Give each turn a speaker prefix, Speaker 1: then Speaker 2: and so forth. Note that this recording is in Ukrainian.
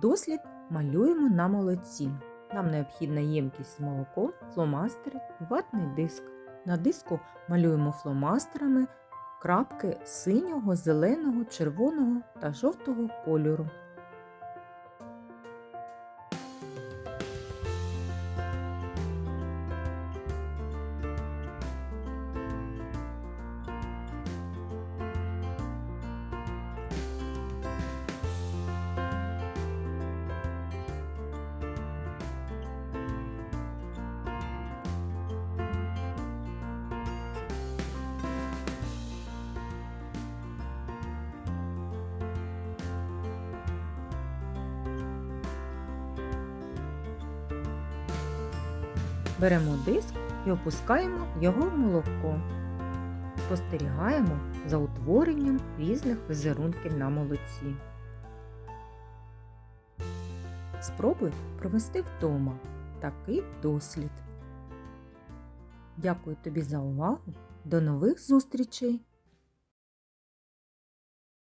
Speaker 1: Дослід малюємо на молоці. Нам необхідна ємкість з молоком, фломастери і ватний диск. На диску малюємо фломастерами крапки синього, зеленого, червоного та жовтого кольору. Беремо диск і опускаємо його в молоко. Спостерігаємо за утворенням різних візерунків на молоці. Спробуй провести вдома такий дослід. Дякую тобі за увагу. До нових зустрічей!